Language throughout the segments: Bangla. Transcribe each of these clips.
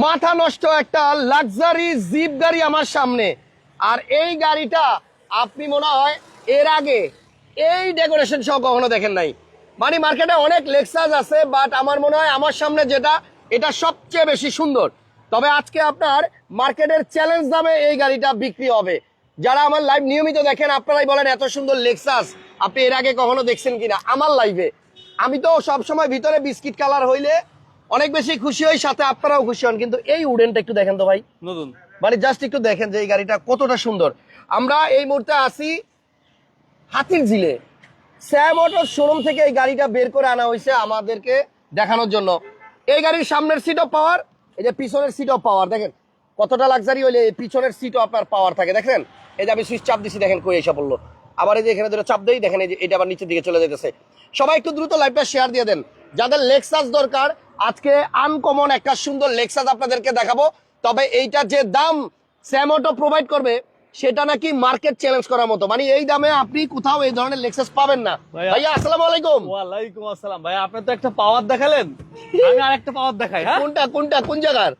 মাথা নষ্ট একটা লাক্সারি জিপ গাড়ি আমার সামনে। আর এই গাড়িটা আপনি মনে হয় এর আগে এই ডেকোরেশন সহ কখনো দেখেন নাই। মানে মার্কেটে অনেক লেক্সাস আছে বাট আমার মনে হয় আমার সামনে যেটা, এটা সবচেয়ে বেশি সুন্দর। তবে আজকে আপনার মার্কেটের চ্যালেঞ্জ দামে এই গাড়িটা বিক্রি হবে। যারা আমার লাইভ নিয়মিত দেখেন, আপনারাই বলেন এত সুন্দর লেক্সাস আপনি এর আগে কখনো দেখছেন কিনা? আমার লাইভে আমি তো সবসময় ভিতরে বিস্কিট কালার হইলে অনেক বেশি খুশি হই সাথে আপনারাও খুশি হন। কিন্তু এই উডেনটা একটু দেখেন তো ভাই। নতুন। মানে জাস্ট একটু দেখেন যে এই গাড়িটা কতটা সুন্দর। আমরা এই মুহূর্তে আসি হাতির ঝিলে স্যাম অটোর শোরুম থেকে এই গাড়িটা বের করে আনা হয়েছে আমাদেরকে দেখানোর জন্য। এই গাড়ির সামনের সিটও পাওয়ার এই যে পিছনের সিটও পাওয়ার দেখেন কতটা লাক্সারি হইলে এই পিছনের সিটও আপনার পাওয়ার থাকে দেখেন? এই যে আমি সুইচ চাপ দিছি দেখেন কই এসে পড়ল। আবার এই যে এখানে ধরে চাপ দেই দেখেন এই যে এটা আবার নিচের দিকে চলে যেতেছে সবাই একটু দ্রুত লাইভটা শেয়ার দিয়ে দেন। যাদের লেক্সাস দরকার আজকে আনকমন একটা সুন্দর লেক্সাস আপনাদেরকে দেখাবো। তবে এইটা যে দাম স্যাম অটো প্রোভাইড করবে সেটা নাকি মার্কেট চ্যালেঞ্জ করার মতো। মানে এই দামে আপনি কোথাও এই ধরনের লেক্সাস পাবেন না। ভাইয়া। আসসালামু আলাইকুম। ওয়ালাইকুম আসসালাম। ভাই আপনি তো একটা পাওয়ার দেখালেন? আমি আরেকটা পাওয়ার দেখাই হ্যাঁ? কোনটা কোনটা কোন জায়গার?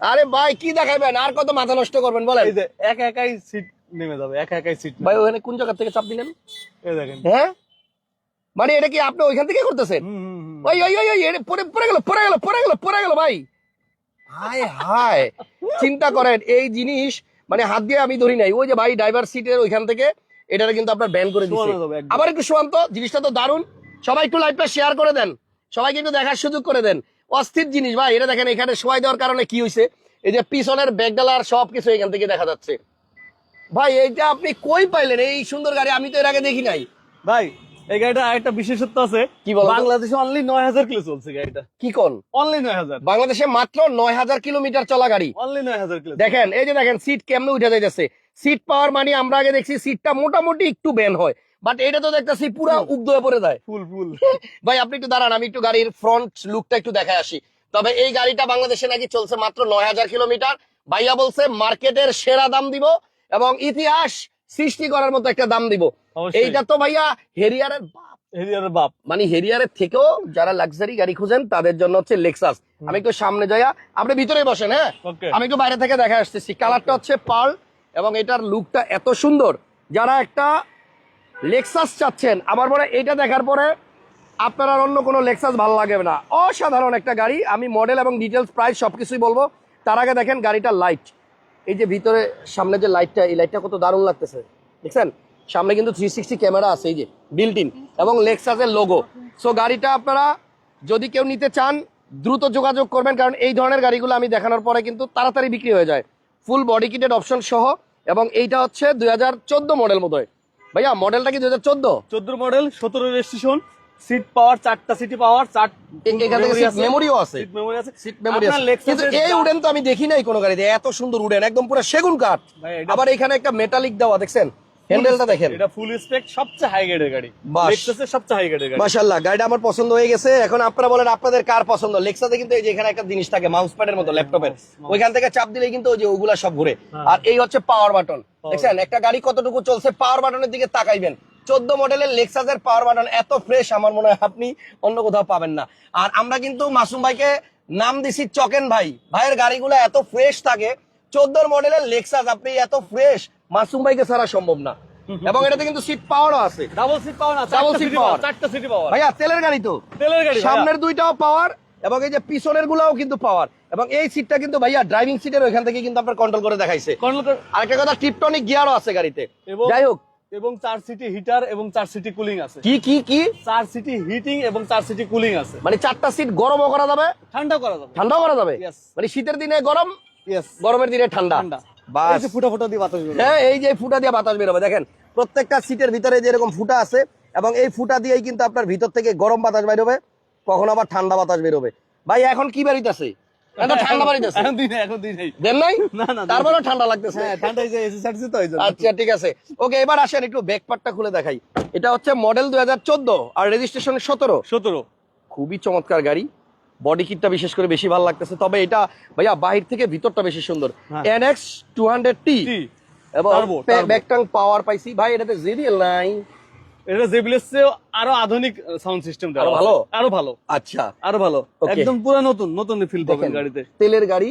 আরে ভাই কি দেখাবেন আর কত মাথা নষ্ট করবেন বলেন। এই যে একা একাই সিট নেমে যাবে একা একাই সিট ভাই ওখানে কোন জায়গা থেকে চাপ দিলেন? এই দেখেন। হ্যাঁ? মানে এটা কি আপনি ওইখান থেকে করতেছেন। ওই ওই ওই পড়ে পড়ে গেল পড়ে গেল পড়ে গেল পড়ে গেল ভাই হায় হায় চিন্তা করেন এই জিনিস মানে হাত দিয়ে আমি ধরি নাই ওই যে ভাই ড্রাইভার সিটের ওইখান থেকে এটা কিন্তু আপনার ব্যান করে দিচ্ছে। আবার একটু শোয়ান তো জিনিসটা তো দারুণ সবাই একটু লাইভটা শেয়ার করে দেন সবাইকে একটু দেখার সুযোগ করে দেন অস্থির জিনিস ভাই এটা দেখেন এখানে শোয়াই দেওয়ার কারণে কি হয়েছে এই যে পিছনের ব্যাগডালার সব কিছু এখান থেকে দেখা যাচ্ছে ভাই এইটা আপনি কই পাইলেন এই সুন্দর গাড়ি আমি তো এর আগে দেখি নাই ভাই এই গাড়িটা আরেকটা বিশেষত্ব আছে কি বলো বাংলাদেশে অনলি নয় হাজার কিলো চলছে গাড়িটা। কি কোন? অনলি নয় হাজার। বাংলাদেশে মাত্র নয় হাজার কিলোমিটার চলা গাড়ি। অনলি নয় হাজার কিলো দেখেন এই যে দেখেন সিট কেমনে উঠে যাইতেছে? সিট পাওয়ার মানে আমরা আগে দেখছি সিটটা মোটামুটি একটু বেন হয়। বাট এটা তো দেখতেছি পুরো উগ্ধ হয়ে পড়ে যায়। ফুল ফুল ভাই আপনি একটু দাঁড়ান আমি একটু গাড়ির ফ্রন্ট লুকটা একটু দেখায় আসি। তবে এই গাড়িটা বাংলাদেশে নাকি চলছে মাত্র নয় হাজার কিলোমিটার। ভাইয়া বলছে মার্কেটের সেরা দাম দিব এবং ইতিহাস সৃষ্টি করার মতো একটা দাম দিব। এইটা তো ভাইয়া হেরিয়ারের বাপ। এরিয়ার বাপ। মানে হেরিয়ারের থেকেও যারা লাক্সারি গাড়ি খুঁজেন তাদের জন্য হচ্ছে লেক্সাস আমি একটু সামনে যাইয়া আপনি ভিতরে বসেন হ্যাঁ? আমি একটু বাইরে থেকে দেখা আসতেছি। কালারটা হচ্ছে পার্ল এবং এটার লুকটা এত সুন্দর। যারা একটা লেক্সাস চাচ্ছেন আমার মনে হয় এটা দেখার পরে আপনার আর অন্য কোনো লেক্সাস ভালো লাগবে না। অসাধারণ একটা গাড়ি। আমি মডেল এবং ডিটেলস প্রাইস সবকিছুই বলব। তার আগে দেখেন গাড়িটা লাইট এই যে ভিতরে সামনে যে লাইটটা এই লাইটটা কত দারুণ লাগতেছে। দেখছেন? সামনে কিন্তু থ্রি সিক্সটি ক্যামেরা আছে, এই যে বিল্ট ইন এবং লেক্সাসের লোগো সো গাড়িটা আপনারা যদি কেউ নিতে চান, দ্রুত যোগাযোগ করবেন, কারণ এই ধরনের গাড়িগুলো আমি দেখানোর পরে কিন্তু তাড়াতাড়ি বিক্রি হয়ে যায়। ফুল বডি কিটেড অপশন সহ, এবং এইটা হচ্ছে দুই হাজার চোদ্দ মডেল মতো ভাইয়া মডেলটা কি দুই হাজার চোদ্দ? চোদ্দ মডেল সতেরো রেজিস্ট্রেশন সিট পাওয়ার চারটা সিটি পাওয়ার চার এখান থেকে সিট মেমোরিও আছে। সিট মেমোরি আছে। সিট মেমোরি আছে। কিন্তু এই উডেন তো আমি দেখি নাই কোনো গাড়িতে। এত সুন্দর উডেন একদম পুরো সেগুন কাঠ। আবার এখানে একটা মেটালিক দেওয়া দেখছেন? হ্যান্ডেলটা দেখেন। এটা ফুল স্পেক সবচেয়ে হাই গ্রেডের গাড়ি। লেক্সাসের সবচেয়ে হাই গ্রেডের গাড়ি। মাশাল্লাহ গাড়িটা আমার পছন্দ হয়ে গেছে। এখন আপনারা বলেন আপনাদের কার পছন্দ? লেক্সাতে কিন্তু এই যে এখানে একটা জিনিস থাকে মাউস প্যাডের মতো ল্যাপটপের ওইখান থেকে চাপ দিলেই কিন্তু ওই যে ওগুলা সব ঘুরে। হ্যাঁ। আর এই হচ্ছে পাওয়ার বাটন দেখছেন? একটা গাড়ি কতটুকু চলছে পাওয়ার বাটনের দিকে তাকাইবেন। চোদ্দ মডেলের লেক্সাসের পাওয়ার বাটন এত ফ্রেশ আমার মনে হয় আপনি অন্য কোথাও পাবেন না। আর আমরা কিন্তু মাসুম ভাইকে নাম দিছি চকেন ভাই। ভাইয়ের গাড়িগুলো এত ফ্রেশ থাকে। চোদ্দ মডেলের লেক্সাস আপনি এত ফ্রেশ মাসুম ভাইকে ছাড়া সম্ভব না। এবং এটাতে কিন্তু সিট পাওয়ারও আছে। ডাবল সিট পাওয়ার না ডাবল সিট পাওয়ার চারটা সিটি পাওয়ার ভাইয়া তেলের গাড়ি তো। তেলের গাড়ি সামনের দুইটাও পাওয়ার এবং এই যে পিছনের গুলাও কিন্তু পাওয়ার এবং এই সিটটা কিন্তু ভাইয়া ড্রাইভিং সিটের ওইখান থেকে কিন্তু আপনার কন্ট্রোল করে দেখাইছে। কন্ট্রোল আরেকটা কথা টিপটনিক গিয়ারও আছে গাড়িতে। যাই হোক এবং চার সিটি হিটার এবং চার সিটি কুলিং আছে। কি কি কি? চার সিটি হিটিং এবং চার সিটি কুলিং আছে। মানে চারটা সিট গরমও করা যাবে? ঠান্ডা করা যাবে। ঠান্ডাও করা যাবে? মানে শীতের দিনে গরম গরমের দিনে ঠান্ডা। ঠান্ডা। বাস। ফুটা ফুটা দিয়ে বাতাস হ্যাঁ এই যে ফুটা দিয়ে বাতাস বেরোবে দেখেন। প্রত্যেকটা সিটের ভিতরে যে এরকম ফুটা আছে এবং এই ফুটা দিয়েই কিন্তু আপনার ভিতর থেকে গরম বাতাস বেরোবে কখন আবার ঠান্ডা বাতাস বেরোবে। ভাই এখন কি বেরিতেছে? এখন তো ঠান্ডা বাড়িতেছে এখন দিই নাই, এখন দিই নাই। দেন নাই? না, না, তারপরেও ঠান্ডা লাগতেছে। হ্যাঁ ঠান্ডা যে এসি ছাড়ছি তো এই আচ্ছা ঠিক আছে। ওকে এবার আসেন একটু ব্যাক পার্টটা খুলে দেখাই। এটা হচ্ছে মডেল দুই হাজার চোদ্দ আর রেজিস্ট্রেশন সতেরো। সতেরো। খুবই চমৎকার গাড়ি। বডি কিটটা বিশেষ করে বেশি ভালো লাগতেছে। তবে এটা ভাইয়া বাহির থেকে ভিতরটা বেশি সুন্দর। NX two hundred T T. এবং turbo। পাওয়ার পাইছি। ভাই এটাতে জিরিয়াল নাই। এটা জেবিএস চেয়ে আরও আধুনিক সাউন্ড সিস্টেম দেওয়া ভালো? আরও ভালো। আচ্ছা। আরও ভালো। একদম পুরো নতুন নতুন ফিল পাবেন গাড়িতে। তেলের গাড়ি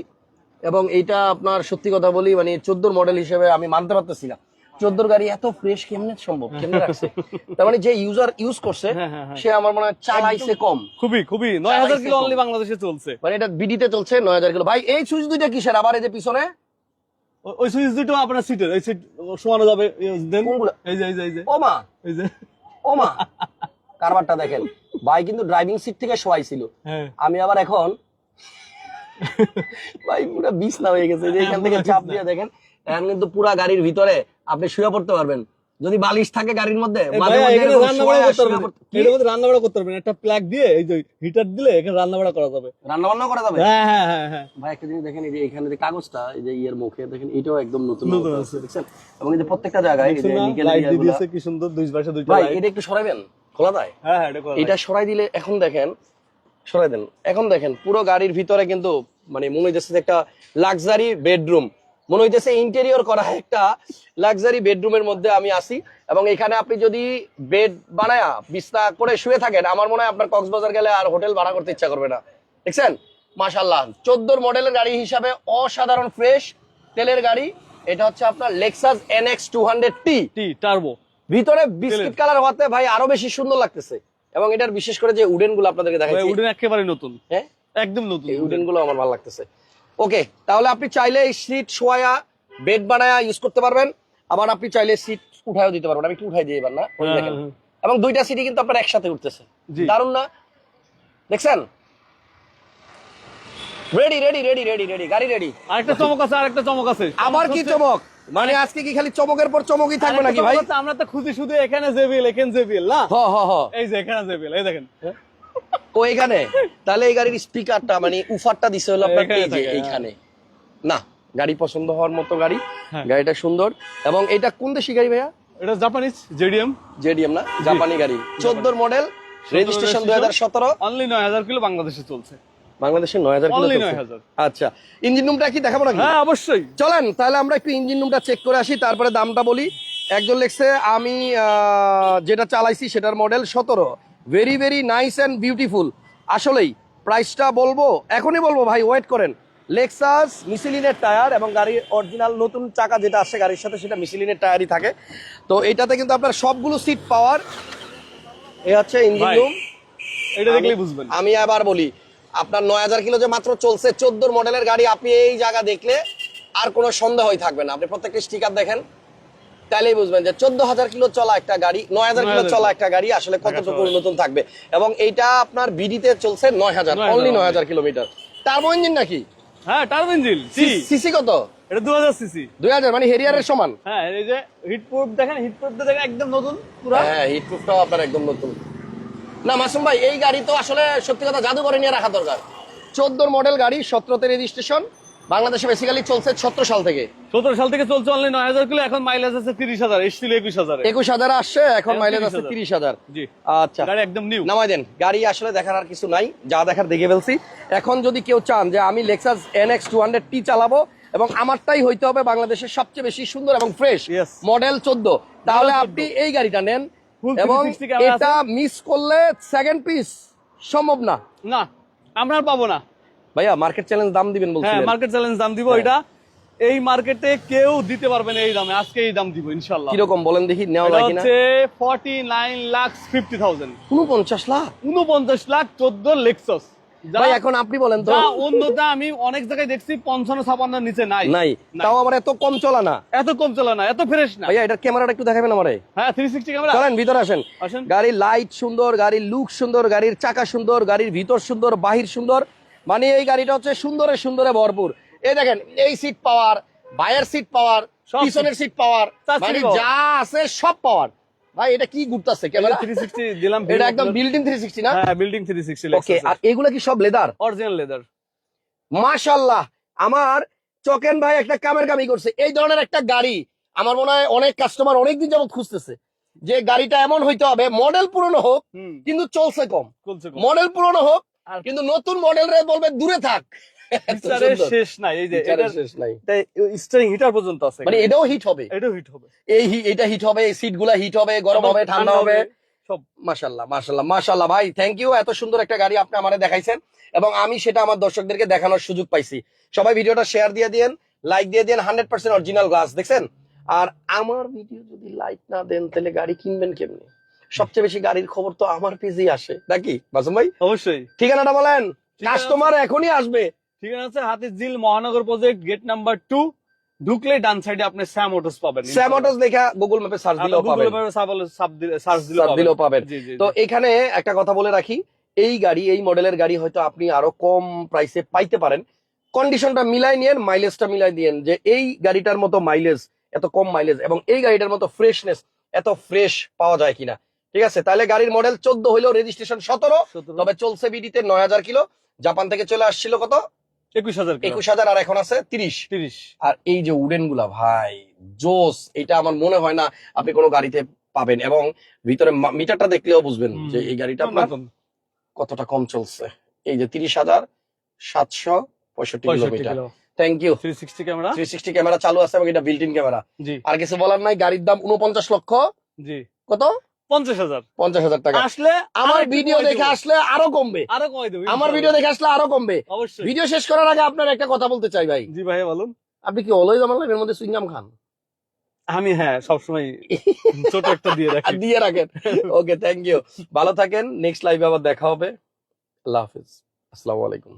এবং এইটা আপনার সত্যি কথা বলি মানে চোদ্দোর মডেল হিসেবে আমি মানতে পারতেছি না। চোদ্দোর গাড়ি এত ফ্রেশ কেমনে সম্ভব? কেমনে রাখছে? তার মানে যে ইউজার ইউজ করছে হ্যাঁ, হ্যাঁ, হ্যাঁ। সে আমার মনে হয় চালাইছে কম। খুবই খুবই। নয় হাজার কিলো অনলি বাংলাদেশে চলছে। মানে এটা বিডিতে চলছে নয় হাজার কিলো। ভাই এই সুইচ দুইটা কিসের? আবার এই যে পিছনে? ওই সুইচ দুটো আপনার সিটের এই সিট শোয়ানো যাবে দেন। এই যে এই যে এই যে। ওমা! এই যে। ওমা! কারবারটা দেখেন। ভাই কিন্তু ড্রাইভিং সিট থেকে শোয়াইছিল। হ্যাঁ। আমি আবার এখন ভাই পুরো বিছনা হয়ে গেছে যে এখান থেকে চাপ দিয়ে দেখেন এখন কিন্তু পুরা গাড়ির ভিতরে আপনি শুয়ে পড়তে পারবেন। যদি বালিশ থাকে গাড়ির মধ্যে রান্না বাড়া করতে পারবেন একটা প্লাগ দিয়ে এই যে হিটার দিলে এখানে রান্না বাড়া করা যাবে। রান্না বান্না করা যাবে? হ্যাঁ হ্যাঁ হ্যাঁ হ্যাঁ। ভাই একটা জিনিস দেখেন এই যে এখানে যে কাগজটা এই যে ইয়ের মুখে দেখেন এটাও একদম নতুন নতুন আছে। দেখছেন? এবং এই যে প্রত্যেকটা জায়গায় এই যে নিকেল দিয়েছে কি সুন্দর দুই পাশে দুইটা ভাই এটা একটু সরাইবেন খোলা যায়? হ্যাঁ হ্যাঁ এটা এটা সরাই দিলে এখন দেখেন সরাই দেন। এখন দেখেন পুরো গাড়ির ভিতরে কিন্তু মানে মনে যে একটা লাক্সারি বেডরুম মনে হইতেছে ইন্টেরিয়র করা একটা লাক্সারি বেডরুমের মধ্যে আমি আসি এবং এখানে আপনি যদি বেড বানায়া বিছনা করে শুয়ে থাকেন আমার মনে হয় আপনার কক্সবাজার গেলে আর হোটেল ভাড়া করতে ইচ্ছা করবে না। দেখছেন? মাশাল্লাহ চোদ্দোর মডেলের গাড়ি হিসাবে অসাধারণ ফ্রেশ তেলের গাড়ি। এটা হচ্ছে আপনার Lexus N X two hundred T T turbo ভিতরে বিস্কিট কালার হওয়াতে ভাই আরও বেশি সুন্দর লাগতেছে। এবং এটার বিশেষ করে যে উডেনগুলো আপনাদেরকে দেখাচ্ছি উডেন একেবারে নতুন। হ্যাঁ? একদম নতুন উডেনগুলো আমার ভালো লাগতেছে। ওকে তাহলে আপনি চাইলে এই সিট শোয়া বেড বানায়া ইউজ করতে পারবেন। আবার আপনি চাইলে সিট উঠায়ও দিতে পারবেন। আমি একটু উঠাই দিই এবার না হ্যাঁ, দেখেন। হ্যাঁ। এবং দুইটা সিটই কিন্তু আপনার একসাথে উঠতেছে। দারুণ না? দেখছেন? Ready ready ready ready ready গাড়ি রেডি আরেকটা চমক আছে আরেকটা চমক আছে। আবার কি চমক? মানে আজকে কি খালি চমকের পর চমকই থাকবে নাকি ভাই? আমরা তো খুঁজি শুধু এখানে জেবিএল এখানে জেবিএল না? হ হ হ। এই যে এখানে জেবিএল এই দেখেন। ও এখানে? তাহলে এই গাড়ির স্পিকারটা মানে উফারটা দিছে হলো আপনার এই যে হ্যাঁ। এইখানে। না গাড়ি পছন্দ হওয়ার মতো গাড়ি। হ্যাঁ। গাড়িটা সুন্দর। এবং এটা কোন দেশি গাড়ি ভাইয়া? এটা জাপানিজ জেডিএম জেডিএম না? জাপানি গাড়ি। চোদ্দোর মডেল রেজিস্ট্রেশন দুই হাজার সতেরো? অনলি নয় হাজার কিলো বাংলাদেশে চলছে। বাংলাদেশে নয় হাজার Only 9,000 আচ্ছা ইঞ্জিন রুমটা কি দেখাবো নাকি? হ্যাঁ অবশ্যই। চলেন তাহলে আমরা একটু ইঞ্জিন রুমটা চেক করে আসি তারপরে দামটা বলি। একজন লেখছে আমি যেটা চালাইছি সেটার মডেল সতেরো। Very very nice and beautiful আসলেই প্রাইসটা বলব এখনই বলব ভাই ওয়েট করেন। লেক্সাস মিসিলিনের টায়ার এবং গাড়ির অরিজিনাল নতুন চাকা যেটা আসে গাড়ির সাথে সেটা মিসিলিনের টায়ারই থাকে। তো এটাতে কিন্তু আপনার সবগুলো সিট পাওয়ার এ হচ্ছে ইঞ্জিন রুম এটা দেখলেই বুঝবেন। আমি আবার বলি আপনার নয় হাজার কিলো যে মাত্র চলছে চোদ্দোর মডেলের গাড়ি আপনি এই জায়গা দেখলে আর কোনো সন্দেহই থাকবে না। আপনি প্রত্যেকটা স্টিকার দেখেন। তাহলেই বুঝবেন যে চোদ্দ হাজার কিলো চলা একটা গাড়ি নয় হাজার কিলো চলা একটা গাড়ি আসলে কতটুকু নতুন থাকবে। এবং এইটা আপনার বিডিতে চলছে নয় হাজার অনলি নয় হাজার কিলোমিটার। টার্বো ইঞ্জিন নাকি? হ্যাঁ টার্বো ইঞ্জিন সিসি কত? এটা সিসি। মানে হেরিয়ারের সমান। হ্যাঁ এই যে হিট দেখেন একদম নতুন পুরো। হ্যাঁ আপনার একদম নতুন। না মাসুম ভাই এই গাড়ি তো আসলে সত্যি কথা নিয়ে রাখা দরকার। চোদ্দোর মডেল গাড়ি সতেরোতে রেজিস্ট্রেশন বাংলাদেশে বেসিক্যালি চলছে সতেরো সাল থেকে। সতেরো সাল থেকে চলছে অনলি নয় হাজার কিলো এখন মাইলেজ আছে তিরিশ হাজার এসছিল একুশ হাজার। একুশ হাজার আসছে এখন মাইলেজ আছে 30,000 তিরিশ হাজার। জি। আচ্ছা। গাড়ি একদম নিউ নামাই দেন গাড়ি আসলে দেখার আর কিছু নাই যা দেখার দেখে ফেলছি। এখন যদি কেউ চান যে আমি Lexus N X two hundred T চালাবো এবং আমারটাই হইতে হবে বাংলাদেশের সবচেয়ে বেশি সুন্দর এবং ফ্রেশ মডেল চোদ্দ। তাহলে আপনি এই গাড়িটা নেন এবং 360 এটা মিস করলে সেকেন্ড পিস সম্ভব না। না আমরা পাবো না। ভাইয়া মার্কেট চ্যালেঞ্জ দাম দিবেন হ্যাঁ মার্কেট চ্যালেঞ্জ দাম দিব হ্যাঁ। এটা এই মার্কেটে কেউ দিতে পারবে না এই দামে। আজকে এই দাম দিব ইনশাল্লাহ কীরকম বলেন দেখি নেওয়া এটা যায় কিনা? হচ্ছে forty nine lakh fifty thousand উনপঞ্চাশ লাখ? উনপঞ্চাশ লাখ চোদ্দ লেক্সাস ভাই এখন আপনি বলেন তো। অন্যটা আমি অনেক জায়গায় দেখছি পঞ্চান্ন ছাপান্নর নিচে নাই। নাই। তাও আবার এত কম চলা না। এত কম চলে না এত ফ্রেশ না। ভাইয়া এটার ক্যামেরাটা একটু দেখাবেন আমারে। হ্যাঁ থ্রি সিক্সটি ক্যামেরা চলেন ভিতরে আসেন। আসেন। গাড়ির লাইট সুন্দর গাড়ির লুক সুন্দর গাড়ির চাকা সুন্দর গাড়ির ভিতর সুন্দর বাহির সুন্দর। মানে এই গাড়িটা হচ্ছে সুন্দরে সুন্দরে ভরপুর। এই দেখেন এই সিট পাওয়ার বায়ের সিট পাওয়ার পিছনের সিট পাওয়ার মানে যা আছে সব পাওয়ার ভাই এটা কি ঘুরতেছে? ক্যামেরা? থ্রি সিক্সটি দিলাম এটা একদম বিল্ডিং থ্রি সিক্সটি না? হ্যাঁ বিল্ডিং থ্রি সিক্সটি ওকে আর এগুলো কি সব লেদার অরিজিনাল লেদার মাশাল্লাহ আমার চকেন ভাই একটা কামের কামি করছে। এই ধরনের একটা গাড়ি আমার মনে হয় অনেক কাস্টমার অনেকদিন যাবত খুঁজতেছে। যে গাড়িটা এমন হইতে হবে মডেল পুরনো হোক কিন্তু চলছে কম। মডেল পুরনো হোক কিন্তু নতুন মডেল রে বলবে দূরে থাক। শেষ নাই এই যে শেষ নাই। স্টারিং হিটার পর্যন্ত আছে মানে এটাও হিট হবে। এটাও হিট হবে। এই এটা হিট হবে এই সিট হিট হবে গরম হবে ঠান্ডা হবে। সব। মাশাল্লাহ মাশাল্লাহ মাশাল্লাহ ভাই থ্যাংক ইউ এত সুন্দর একটা গাড়ি আপনি আমারে দেখাইছেন। এবং আমি সেটা আমার দর্শকদেরকে দেখানোর সুযোগ পাইছি। সবাই ভিডিওটা শেয়ার দিয়ে দিন লাইক দিয়ে দিন হান্ড্রেড পার্সেন্ট অরিজিনাল গ্লাস দেখছেন? আর আমার ভিডিও যদি লাইক না দেন তাহলে গাড়ি কিনবেন কেমনি? সবচেয়ে বেশি গাড়ির খবর তো আমার পেজেই আসে। নাকি? মাসুম ভাই? অবশ্যই। ঠিকানাটা বলেন। কাস্টমার এখনই আসবে। ঠিক আছে হাতে জিল মহানগর প্রজেক্ট গেট নাম্বার টু ঢুকলে ডান সাইডে আপনি স্যাম অটোস পাবেন স্যাম অটোস লেখা গুগল ম্যাপে সার্চ দিলেও পাবেন। সার্চ দিলে সার্চ দিলেও পাবেন। তো এখানে একটা কথা বলে রাখি। এই গাড়ি এই মডেলের গাড়ি হয়তো আপনি আরও কম প্রাইসে পাইতে পারেন। কন্ডিশনটা মিলাই নিয়েন মাইলেজটা মিলাই দিয়েন যে এই গাড়িটার মতো মাইলেজ এত কম মাইলেজ এবং এই গাড়িটার মতো ফ্রেশনেস এত ফ্রেশ পাওয়া যায় কিনা। ঠিক আছে? তাহলে গাড়ির মডেল চোদ্দ হইলেও রেজিস্ট্রেশন সতেরো তবে চলছে বিডিতে নয় হাজার কিলো। জাপান থেকে চলে আসছিল কত? একুশ হাজার একুশ হাজার আর এখন আছে তিরিশ। তিরিশ। আর এই যে উডেনগুলা ভাই জোস এটা আমার মনে হয় না আপনি কোনো গাড়িতে পাবেন। এবং ভিতরে মিটারটা দেখলেও বুঝবেন যে এই গাড়িটা আপনার কতটা কম চলছে। এই যে তিরিশ হাজার সাতশো পঁয়ষট্টি 65 kilometre. Thank you 360 camera three sixty camera চালু আছে এবং এটা বিল্ট ইন ক্যামেরা আর কিছু বলার নাই গাড়ির দাম উনপঞ্চাশ লক্ষ। জি। কত? পঞ্চাশ হাজার। পঞ্চাশ হাজার টাকা। আসলে আমার ভিডিও দেখে আসলে আরও কমবে। আরও কমাই দেবো আমার ভিডিও দেখে আসলে আরও কমবে। অবশ্যই। ভিডিও শেষ করার আগে আপনার একটা কথা বলতে চাই ভাই। জি ভাইয়া বলুন। আপনি কি অলওয়েজ আমার লাইফের মধ্যে সুইংগাম খান? আমি হ্যাঁ সবসময় ছোট একটা দিয়ে আর রাখি। দিয়ে রাখেন। ওকে থ্যাংক ইউ ভালো থাকেন। নেক্সট লাইভে আবার দেখা হবে। আল্লাহ হাফিজ। আসসালামু আলাইকুম।